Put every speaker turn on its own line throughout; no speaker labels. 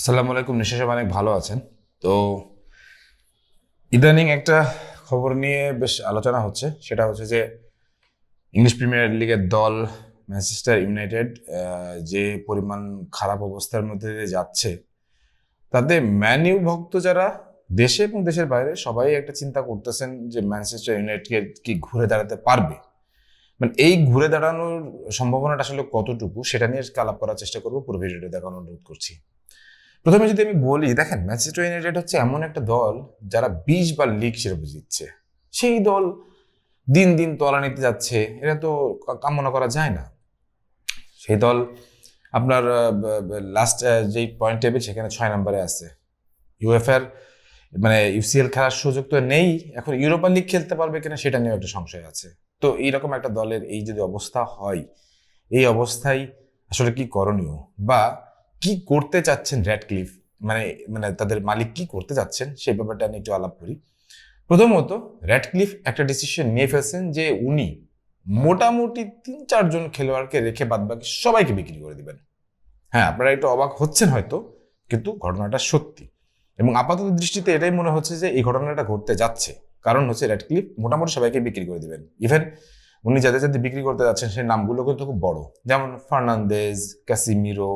আসসালামু আলাইকুম সবাই অনেক ভালো আছেন। তো ইদানিং একটা খবর নিয়ে বেশ আলোচনা হচ্ছে। সেটা হচ্ছে যে ইংলিশ প্রিমিয়ার লিগের দল ম্যানচেস্টার ইউনাইটেড যে পরিমাণ খারাপ অবস্থার মধ্যে দিয়ে যাচ্ছে, তাতে ম্যানিউ ভক্ত যারা দেশে এবং দেশের বাইরে সবাই একটা চিন্তা করতেছেন যে ম্যানচেস্টার ইউনাইটেডকে কি ঘুরে দাঁড়াতে পারবে। মানে এই ঘুরে দাঁড়ানোর সম্ভাবনাটা আসলে কতটুকু, সেটা নিয়ে আলাপ করার চেষ্টা করব। পুরো ভিডিওটা দেখানোর অনুরোধ করছি। প্রথমে যদি আমি বলি, দেখেন ম্যানচেস্টার ইউনাইটেড হচ্ছে এমন একটা দল যারা বিশ বার লিগ শিরোপা জিতছে। সেই দল দিন দিন তলানিতে যাচ্ছে এটা তো কামনা করা যায় না। সেই দল আপনার লাস্ট যেই পয়েন্ট টেবিল সেখানে ছয় নম্বরে আছে। ইউএফআর মানে ইউসিএল খেলার সুযোগ তো নেই, এখন ইউরোপা লিগ খেলতে পারবে কিনা সেটা নিয়েও একটা সংশয় আছে। তো এইরকম একটা দলের এই যদি অবস্থা হয়, এই অবস্থায় আসলে কি করণীয়? বা কি করতে চাচ্ছেন র্যাড ক্লিফ মানে মানে তাদের মালিক কি করতে চাচ্ছেন? সেই ব্যাপারটা আমি একটু আলাপ করি। প্রথমত র্যাড ক্লিফ একটা ডিসিশন নিয়ে ফেলছেন যে উনি মোটামুটি তিন চারজন খেলোয়াড়কে রেখে বাদ বাকি সবাইকে বিক্রি করে দিবেন। হ্যাঁ আপনারা একটু অবাক হচ্ছেন হয়তো, কিন্তু ঘটনাটা সত্যি। এবং আপাতত দৃষ্টিতে এটাই মনে হচ্ছে যে এই ঘটনাটা ঘটতে যাচ্ছে। কারণ হচ্ছে রেড ক্লিপ মোটামুটি সবাইকে বিক্রি করে দিবেন। ইভেন উনি যাদের যাদের বিক্রি করতে যাচ্ছেন, সেই নামগুলো কিন্তু খুব বড়। যেমন ফার্নান্দেজ, ক্যাসিমিরো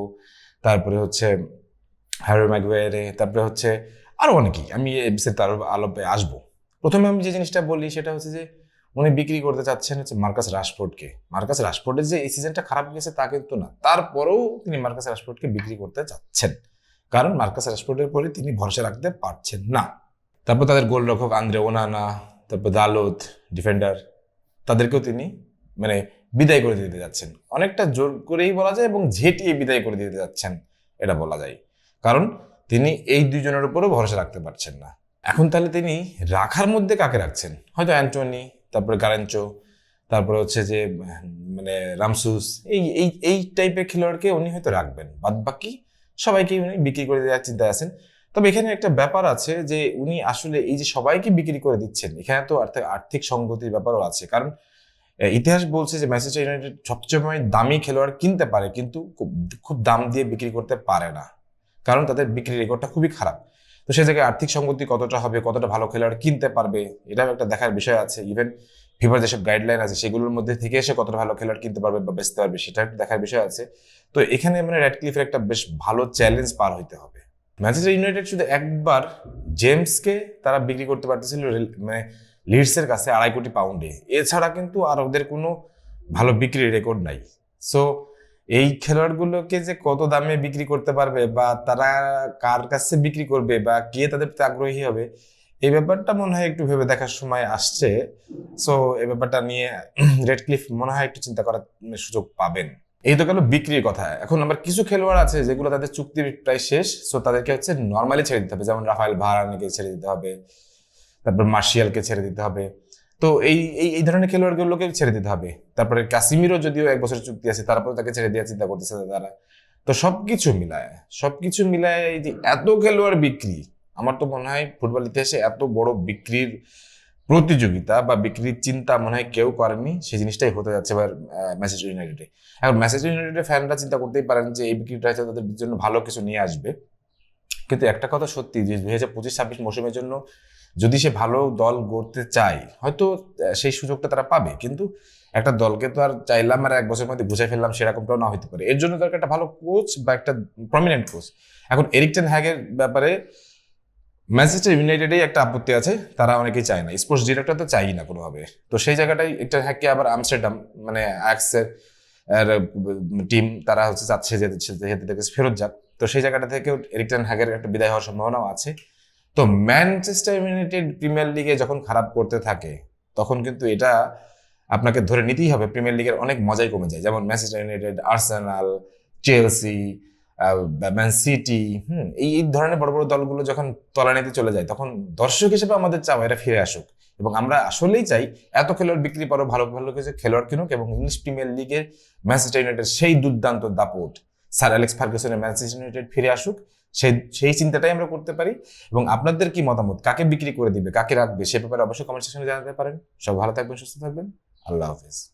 তারপরে হচ্ছে হ্যারো ম্যাগওয়ারে তারপরে হচ্ছে আরও অনেকেই। আমি এ বিষয়ে তার আলোপে আসব। প্রথমে আমি যে জিনিসটা বলি সেটা হচ্ছে যে, উনি বিক্রি করতে চাচ্ছেন হচ্ছে মার্কাস রাশফোর্ডকে মার্কাস রাশফোর্ডের যে এই সিজনটা খারাপ গেছে তা কিন্তু না। তারপরেও তিনি মার্কাস রাশফোর্ডকে বিক্রি করতে চাচ্ছেন। কারণ মার্কাস রাশফোর্ডের পরে তিনি ভরসা রাখতে পারছেন না। তারপর তাদের গোলরক্ষক আন্দ্রে ওনানা তারপর দালত ডিফেন্ডার তাদেরকেও তিনি মানে বিদায় করে দিতে যাচ্ছেন। অনেকটা জোর করেই বলা যায় এবং ঝেঁটিয়ে বিদায় করে দিতে যাচ্ছেন, এটা বলা যায়। কারণ তিনি এই দুজনের উপরও ভরসা রাখতে পারছেন না। এখন তাহলে তিনি রাখার মধ্যে কাকে রাখছেন? হয়তো অ্যান্টনি, তারপরে গারেঞ্চো তারপরে হচ্ছে যে মানে রামসুস, এই এই এই টাইপের খেলোয়াড়কে উনি হয়তো রাখবেন। বাদ বাকি সবাইকে উনি বিক্রি করে দেওয়ার চিন্তায় আছেন। তবে এখানে একটা ব্যাপার আছে যে, উনি আসলে এই যে সবাইকে বিক্রি করে দিচ্ছেন, এখানে তো আর্থিক সংগতির ব্যাপারও আছে। কারণ ইতিহাস বলছে যে ম্যানচেস্টার ইউনাইটেড সবচেয়ে দামি খেলোয়াড় কিনতে পারে, কিন্তু খুব দাম দিয়ে বিক্রি করতে পারে না। কারণ তাদের বিক্রি রেকর্ডটা খুবই খারাপ। তো সেই জায়গায় আর্থিক সংগতি কতটা হবে, কতটা ভালো খেলোয়াড় কিনতে পারবে, এটাও একটা দেখার বিষয় আছে। ইভেন ফিফার যেসব গাইডলাইন আছে, সেগুলোর মধ্যে থেকে এসে কতটা ভালো খেলোয়াড় কিনতে পারবে বা বেচতে পারবে, সেটা দেখার বিষয় আছে। তো এখানে মানে রেড ক্লিফের একটা বেশ ভালো চ্যালেঞ্জ পার হইতে হবে। ম্যানচেস্টার ইউনাইটেড শুধু একবার জেমসকে তারা বিক্রি করতে পারতেছিল মানে লিডসের কাছে আড়াই কোটি পাউন্ডে এছাড়া কিন্তু আর ওদের কোনো ভালো বিক্রির রেকর্ড নাই। সো এই খেলোয়াড়গুলোকে যে কত দামে বিক্রি করতে পারবে বা তারা কার কাছে বিক্রি করবে বা কে তাদের প্রতি আগ্রহী হবে, এই ব্যাপারটা মনে হয় একটু ভেবে দেখার সময় আসছে। সো এই ব্যাপারটা নিয়ে রেড ক্লিফ মনে হয় একটু চিন্তা করার সুযোগ পাবেন। এই তো গেল বিক্রির কথা। এখন আবার কিছু খেলোয়াড় আছে যেগুলো তাদের চুক্তি প্রায় শেষ। সো তাদেরকে হচ্ছে নর্মালি ছেড়ে দিতে হবে। যেমন রাফায়েল ভারানিকে ছেড়ে দিতে হবে। তারপর মার্শিয়ালকে ছেড়ে দিতে হবে। তো এই এই ধরনের খেলোয়াড়গুলোকে ছেড়ে দিতে হবে। তারপরে কাসিমিরও যদিও এক বছরের চুক্তি আছে, তারপরে তাকে ছেড়ে দেওয়ার চিন্তা করতেছে তারা। তো সবকিছু মিলায় সবকিছু মিলায় এই যে এত খেলোয়াড় বিক্রি, আমার তো মনে হয় ফুটবল ইতিহাসে এত বড় বিক্রির প্রতিযোগিতা বা বিক্রির চিন্তা মনে হয় কেউ করেনি, সেই জিনিসটাই হতে যাচ্ছে এবার মেসেজ ইউনাইটেডে এখন ম্যাসেজ ইউনাইটেডের ফ্যানরা চিন্তা করতেই পারেন যে এই বিক্রিটা হয়তো তাদের জন্য ভালো কিছু নিয়ে আসবে। কিন্তু একটা কথা সত্যি যে দুই হাজার পঁচিশ ছাব্বিশ মৌসুমের জন্য যদি সে ভালো দল গড়তে চায় হয়তো সেই সুযোগটা তারা পাবে কিন্তু একটা দলকে তো আর চাইলাম আর এক বছরের মধ্যে বুঝে ফেললাম সেরকমটাও না হতে পারে এর জন্য দরকার একটা ভালো কোচ বা একটা প্রমিনেন্ট কোচ এখন এরিকটেন হ্যাগের ব্যাপারে ম্যানচেস্টার ইউনাইটেডেই একটা আপত্তি আছে তারা অনেকেই চায় না স্পোর্টস ডিরেক্টর তো চাই না কোনোভাবে তো সেই জায়গাটাই একটা হ্যাককে আবার আমস্টারডাম মানে অ্যাক্সের টিম তারা হচ্ছে চাচ্ছে যে যেহেতু থেকে ফেরত যাক তো সেই জায়গাটা থেকেও এরিকটেন হ্যাগের একটা বিদায় হওয়ার সম্ভাবনাও আছে তো ম্যানচেস্টার ইউনাইটেড প্রিমিয়ার লিগে যখন খারাপ করতে থাকে, তখন কিন্তু এটা আপনাকে ধরে নিতেই হবে প্রিমিয়ার লিগের অনেক মজাই কমে যায়। যেমন Manchester United Arsenal Chelsea Man City হুম, এই এই ধরনের বড় বড় দলগুলো যখন তলানিতে চলে যায়, তখন দর্শক হিসেবে আমাদের চাওয়া এরা ফিরে আসুক। এবং আমরা আসলেই চাই এত খেলোয়াড় বিক্রি পরও ভালো ভালো কিছু খেলোয়াড় কিনুক এবং ইংলিশ প্রিমিয়ার লিগের ম্যানচেস্টার ইউনাইটেড সেই দুর্দান্ত দাপট স্যার অ্যালেক্স ফার্গুসনের ম্যানচেস্টার ইউনাইটেড ফিরে আসুক সেই সেই চিন্তাটাই আমরা করতে পারি। এবং আপনাদের কি মতামত? কাকে বিক্রি করে দিবে? কাকে রাখবে? সে ব্যাপারে অবশ্যই কমেন্ট সেকশনে জানাতে পারেন। সব ভালো থাকবেন, সুস্থ থাকবেন। আল্লাহ হাফেজ।